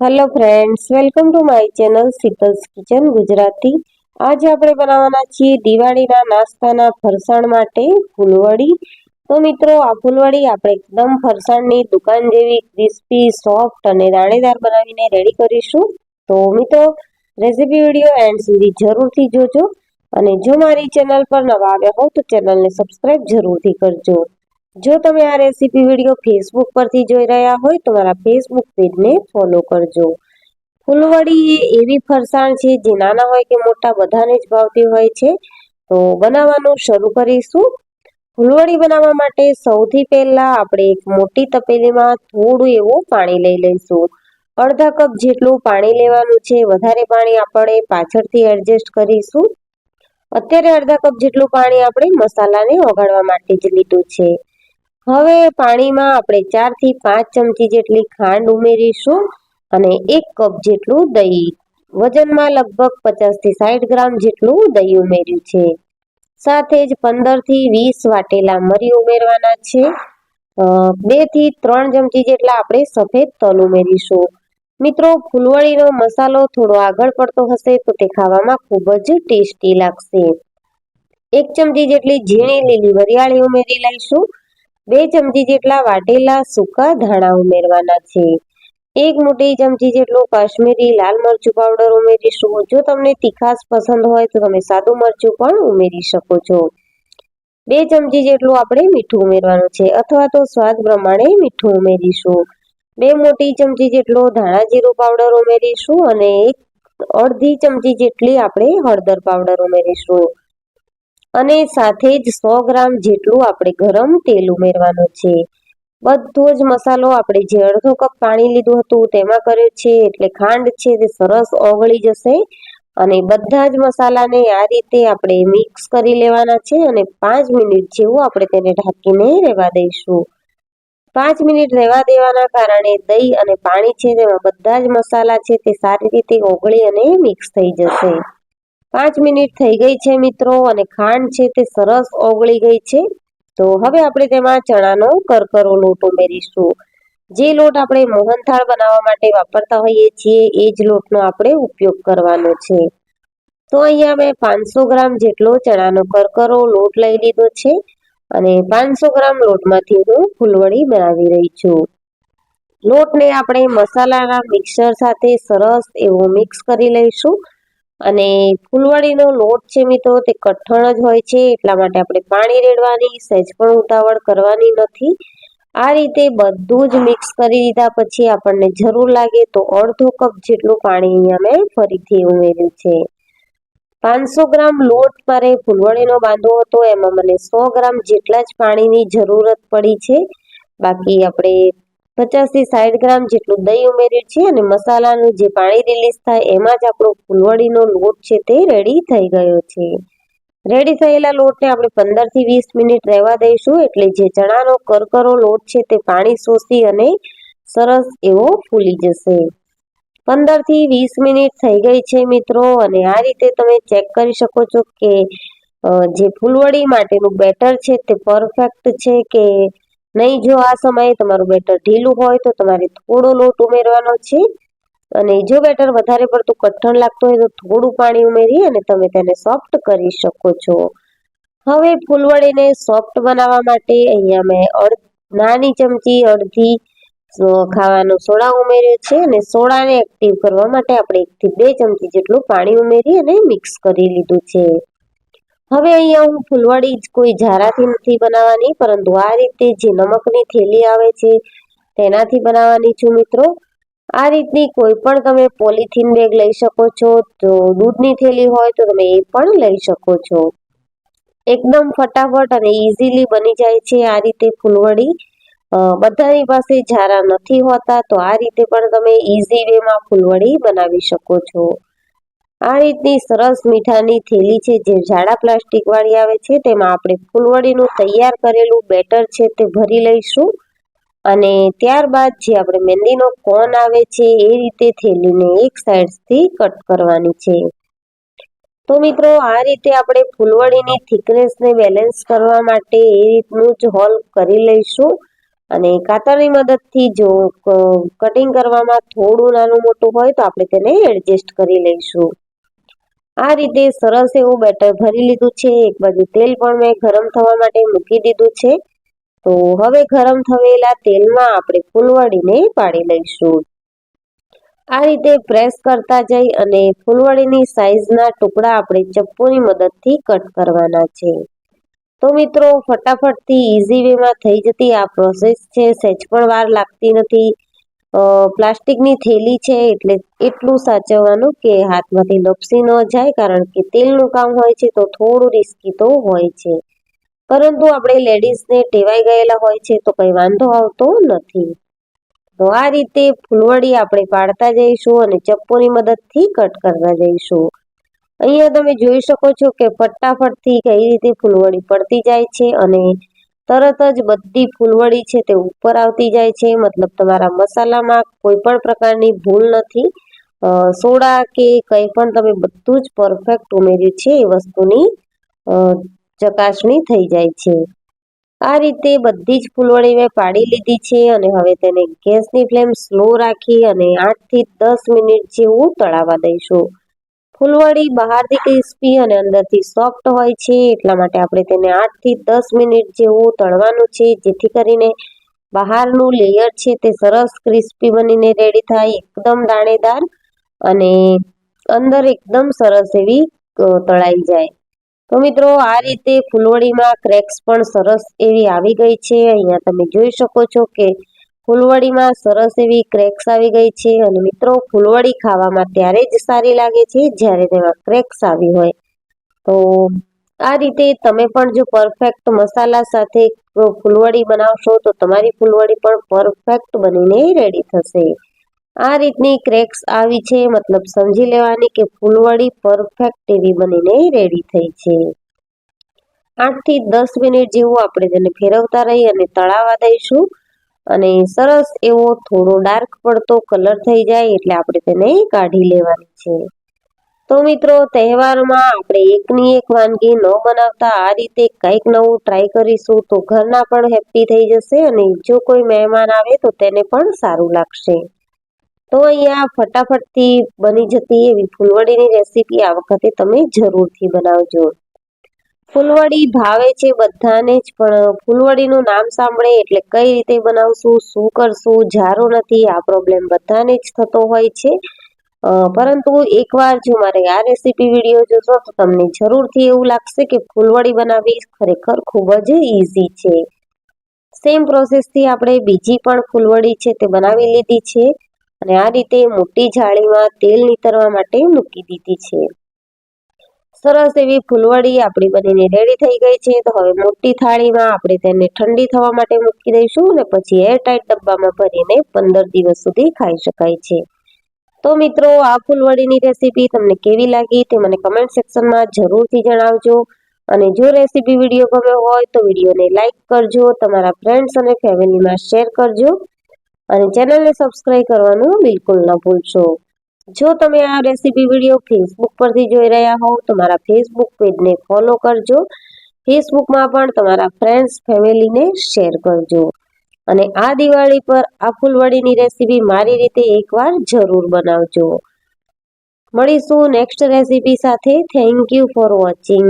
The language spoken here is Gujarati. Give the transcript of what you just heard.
Hello friends welcome to my channel Sheetal's kitchen Gujarati આજે આપણે બનાવવાના છીએ દિવાળીના નાસ્તાના ફરસાણ માટે ફૂલવડી. તો મિત્રો, આ ફૂલવડી આપણે એકદમ ફરસાણની દુકાન જેવી ક્રિસ્પી, સોફ્ટ અને દાણેદાર બનાવીને રેડી કરીશું. તો મિત્રો, રેસીપી વીડિયો એન્ડ સુધી જરૂરથી જોજો. અને જો મારી ચેનલ પર નવા આવ્યા હો તો ચેનલને સબસ્ક્રાઈબ જરૂરથી કરજો. જો તમે આ રેસીપી વીડિયો ફેસબુક પરથી જોઈ રહ્યા હોય તો મારા ફેસબુક પેજને ફોલો કરજો. ફૂલવડી એ એવી ફરસાણ છે જે નાના હોય કે મોટા બધાને જ ભાવતી હોય છે. તો બનાવવાનું શરૂ કરીશું. ફૂલવડી બનાવવા માટે સૌથી પહેલા આપણે એક મોટી તપેલીમાં થોડું એવું પાણી લઈ લઈશું. અડધા કપ જેટલું પાણી લેવાનું છે. વધારે પાણી આપણે પાછળથી એડજસ્ટ કરીશું. અત્યારે અડધા કપ જેટલું પાણી આપણે મસાલાને ઓગાળવા માટે જ લીધું છે. હવે પાણીમાં આપણે ચારથી પાંચ ચમચી જેટલી ખાંડ ઉમેરીશું અને એક કપ જેટલું દહીં. વજનમાં લગભગ પચાસથી સાઠ ગ્રામ જેટલું દહીં ઉમેર્યું છે. સાથે જ પંદરથી વીસ વાટેલા મરી ઉમેરવાના છે. બેથી ત્રણ ચમચી જેટલા આપણે સફેદ તલ ઉમેરીશું. મિત્રો ફૂલવડીનો મસાલો થોડો આગળ પડતો હશે તો તે ખાવામાં ખૂબ જ ટેસ્ટી લાગશે. એક ચમચી જેટલી ઝીણી લીલી વરિયાળી ઉમેરી લઈશું. બે ચમચી જેટલા વાટેલા સૂકા ધાણા ઉમેરવાના છે. એક મોટી ચમચી જેટલું કાશ્મીરી લાલ મરચું પાવડર ઉમેરીશું. જો તમને તીખાસ પસંદ હોય તો તમે સાદું મરચું પણ ઉમેરી શકો છો. બે ચમચી જેટલું આપણે મીઠું ઉમેરવાનું છે અથવા તો સ્વાદ પ્રમાણે મીઠું ઉમેરીશું. બે મોટી ચમચી જેટલો ધાણા જીરું પાવડર ઉમેરીશું અને એક અડધી ચમચી જેટલી આપણે હળદર પાવડર ઉમેરીશું. અને સાથે જ સો ગ્રામ જેટલું આપણે ગરમ તેલ ઉમેરવાનું છે. બધો જ મસાલો આપણે જે અડધો કપ પાણી લીધું હતું તેમાં કર્યો છે, એટલે ખાંડ છે તે સરસ ઓગળી જશે. અને બધા જ મસાલાને આ રીતે આપણે મિક્સ કરી લેવાના છે અને પાંચ મિનિટ જેવું આપણે તેને ઢાંકીને રહેવા દઈશું. પાંચ મિનિટ રહેવા દેવાના કારણે દહીં અને પાણી છે તેમાં બધા જ મસાલા છે તે સારી રીતે ઓગળી અને મિક્સ થઈ જશે. પાંચ મિનિટ થઈ ગઈ છે મિત્રો અને ખાંડ છે તે સરસ ઓગળી ગઈ છે. તો હવે આપણે તેમાં ચણાનો કરકરો લોટ ઉમેરીશું. જે લોટ આપણે મોહનથાળ બનાવવા માટે વાપરતા હોઈએ છીએ, એ જ લોટનો આપણે ઉપયોગ કરવાનો છે. તો અહીંયા મેં પાંચસો ગ્રામ જેટલો ચણાનો કરકરો લોટ લઈ લીધો છે અને પાંચસો ગ્રામ લોટમાંથી હું ફૂલવડી બનાવી રહી છું. લોટને આપણે મસાલાના મિક્સર સાથે સરસ એવો મિક્સ કરી લઈશું અને ફૂલવડીનો લોટ છે મિત્રો, તે કઠણ જ હોય છે, એટલા માટે આપણે પાણી રેડવાની, સહેજ પણ ઉતાવળ કરવાની નથી. આ રીતે બધું જ મિક્સ કરી દીધા પછી આપણને જરૂર લાગે તો અડધો કપ જેટલું પાણી અહીંયા મેં ફરીથી ઉમેર્યું છે. પાંચસો ગ્રામ લોટ મારે ફૂલવડીનો બાંધવો હતો, એમાં મને સો ગ્રામ જેટલા જ પાણીની જરૂરત પડી છે. બાકી આપણે પચાસથી સાઠ ગ્રામ જેટલું દહીં ઉમેર્યું છે અને મસાલાનું જે પાણી રિલીઝ થાય એમાં જ આપણો ફૂલવડીનો લોટ છે તે રેડી થઈ ગયો છે. રેડી થયેલા લોટને આપણે પંદરથી વીસ મિનિટ રહેવા દઈશું એટલે જે ચણાનો કરકરો લોટ છે તે પાણી શોષી અને સરસ એવો ફૂલી જશે. પંદરથી વીસ મિનિટ થઈ ગઈ છે મિત્રો અને આ રીતે તમે ચેક કરી શકો છો કે જે ફૂલવડી માટેનું બેટર છે તે પરફેક્ટ છે કે નહીં, જો આ સમયે તમારું બેટર ઢીલું હોય તો તમારે થોડો લોટ ઉમેરવાનો છે. અને જો બેટર વધારે પડતું કઠણ લાગતું હોય તો થોડું પાણી ઉમેરી અને તમે તેને સોફ્ટ કરી શકો છો. હવે ફૂલવડીને સોફ્ટ બનાવવા માટે અહીંયા મેં અડધ નાની ચમચી અડધી ખાવાનો સોડા ઉમેર્યો છે અને સોડાને એક્ટિવ કરવા માટે આપણે એકથી બે ચમચી જેટલું પાણી ઉમેરી અને મિક્સ કરી લીધું છે. હવે અહીંયા હું ફૂલવાડી કોઈ ઝારાથી નથી બનાવવાની, પરંતુ આ રીતે જે નમકની થેલી આવે છે, તેનાથી બનાવવાની છું મિત્રો. આ રીતની કોઈ પણ તમે પોલિથીન બેગ લઈ શકો છો, તો દૂધની થેલી હોય તો તમે એ પણ લઈ શકો છો. એકદમ ફટાફટ અને ઇઝીલી બની જાય છે આ રીતે ફૂલવડી. બધાની પાસે ઝારા નથી હોતા, તો આ રીતે પણ તમે ઇઝી વેમાં ફૂલવડી બનાવી શકો છો. આ રીતની સરસ મીઠાની થેલી છે જે જાડા પ્લાસ્ટિક વાળી આવે છે. તેમાં આપણે ફૂલવડીનું તૈયાર કરેલું બેટર છે તે ભરી લઈશું. અને ત્યારબાદ જે આપણે મહેંદીનો કોન આવે છે એ રીતે થેલીને એક સાઈડથી કટ કરવાની છે. તો મિત્રો, આ રીતે આપણે ફૂલવડીની થિકનેસને બેલેન્સ કરવા માટે એ રીતનું જ હોલ કરી લઈશું. અને કાતરની મદદથી જો કટિંગ કરવામાં થોડું નાનું મોટું હોય તો આપણે તેને એડજસ્ટ કરી લઈશું. આ રીતે સરસ એવું બેટર ભરી લીધું છે. એક બાજુ તેલ પણ મેં ગરમ થવા માટે મૂકી દીધું છે. તો હવે ગરમ થયેલા તેલમાં આપણે ફૂલવડીને પાડી લઈશું. આ રીતે પ્રેસ કરતા જઈ અને ફૂલવડીની સાઈઝના ટુકડા આપણે ચપ્પુની મદદથી કટ કરવાના છે. તો મિત્રો, ફટાફટથી ઇઝી વેમાં થઈ જતી આ પ્રોસેસ છે. સહેજ પણ વાર લાગતી નથી. પ્લાસ્ટિકની થેલી છે એટલે એટલું સાચવવાનું કે હાથમાંથી લપસી ન જાય કારણ કે તેલનું કામ હોય છે તો થોડું રિસ્કી તો હોય છે. પરંતુ આપણે લેડીઝને ટેવાઈ ગયેલા હોય છે તો કંઈ વાંધો આવતો નથી. તો આ રીતે ફૂલવડી આપણે પાડતા જઈશું અને ચપ્પુની મદદથી કટ કરતા જઈશું. અહીંયા તમે જોઈ શકો છો કે ફટાફટથી કઈ રીતે ફૂલવડી પડતી જાય છે અને તરત જ બધી ફૂલવડી છે તે ઉપર આવતી જાય છે. મતલબ તમારા મસાલામાં કોઈ પણ પ્રકારની ભૂલ નથી. સોડા કે કંઈ પણ તમે બધું જ પરફેક્ટ ઉમેર્યું છે એ વસ્તુની ચકાસણી થઈ જાય છે. આ રીતે બધી જ ફૂલવડી મેં પાડી લીધી છે અને હવે તેને ગેસની ફ્લેમ સ્લો રાખી અને આઠથી દસ મિનિટ જેવું તળાવવા દઈશું. ફૂલવડી બહારથી ક્રિસ્પી અને અંદરથી સોફ્ટ હોય છે, એટલા માટે આપણે તેને આઠથી દસ મિનિટ જેવું તળવાનું છે, જેથી કરીને બહારનું લેયર છે તે સરસ ક્રિસ્પી બનીને રેડી થાય, એકદમ દાણેદાર અને અંદર એકદમ સરસ એવી તળાઈ જાય. તો મિત્રો, આ રીતે ફૂલવડીમાં ક્રેક્સ પણ સરસ એવી આવી ગઈ છે. અહીંયા તમે જોઈ શકો છો કે ફૂલવડીમાં સરસ એવી ક્રેક્સ આવી ગઈ છે અને મિત્રો ફૂલવડી ખાવામાં ત્યારે જ સારી લાગે છે જ્યારે તેમાં ક્રેક્સ આવી હોય. તો આ રીતે તમે પણ જો પરફેક્ટ મસાલા સાથે ફૂલવડી બનાવશો તો તમારી ફૂલવડી પણ પરફેક્ટ બનીને રેડી થશે. આ રીતની ક્રેક્સ આવી છે મતલબ સમજી લેવાની કે ફૂલવડી પરફેક્ટ એવી બનીને રેડી થઈ છે. આઠથી દસ મિનિટ જેવું આપણે તેને ફેરવતા રહી અને તળાવવા દઈશું. અને સરસ એવો થોડો ડાર્ક પડતો કલર થઈ જાય એટલે આપણે તેને કાઢી લેવાની છે. તો મિત્રો, તહેવારમાં આપણે એકની એક વાનગી ન બનાવતા આ રીતે કંઈક નવું ટ્રાય કરીશું તો ઘરના પણ હેપી થઈ જશે અને જો કોઈ મહેમાન આવે તો તેને પણ સારું લાગશે. તો અહીંયા ફટાફટથી બની જતી એવી ફૂલવડીની રેસીપી આ વખતે તમે જરૂરથી બનાવજો. ફૂલવડી ભાવે છે બધાને જ, પણ ફૂલવડીનું નામ સાંભળે એટલે કઈ રીતે બનાવશું, શું કરશું જારું નથી, આ પ્રોબ્લેમ બધાને જ થતો હોય છે. પરંતુ એકવાર જો મારે આ રેસીપી વીડિયો જોશો, તો તમને જરૂરથી એવું લાગશે કે ફૂલવડી બનાવવી ખરેખર ખૂબ જ ઇઝી છે. સેમ પ્રોસેસથી આપણે બીજી પણ ફૂલવડી છે તે બનાવી લીધી છે અને આ રીતે મોટી જાળીમાં તેલ નીતરવા માટે મૂકી દીધી છે. સરસ એવી ફૂલવડી આપણી બનીને રેડી થઈ ગઈ છે. તો હવે મોટી થાળીમાં આપણે તેને ઠંડી થવા માટે મૂકી દઈશું અને પછી એરટાઈટ ડબ્બામાં ભરીને પંદર દિવસ સુધી ખાઈ શકાય છે. તો મિત્રો, આ ફૂલવડીની રેસીપી તમને કેવી લાગી તે મને કમેન્ટ સેક્શનમાં જરૂરથી જણાવજો. અને જો રેસીપી વીડિયો ગમ્યો હોય તો વિડીયોને લાઇક કરજો, તમારા ફ્રેન્ડ્સ અને ફેમિલીમાં શેર કરજો. અને ચેનલને સબસ્ક્રાઈબ કરવાનું બિલકુલ ન ભૂલશો. જો તમે આ રેસીપી વીડિયો ફેસબુક પરથી જોઈ રહ્યા હોવ, તો મારા ફેસબુક પેજને ફોલો કરજો. ફેસબુકમાં પણ તમારા ફ્રેન્ડ્સ ફેમિલીને શેર કરજો. અને આ દિવાળી પર આ ફૂલવડીની રેસીપી મારી રીતે એકવાર જરૂર બનાવજો. મળીશું નેક્સ્ટ રેસીપી સાથે. Thank you for watching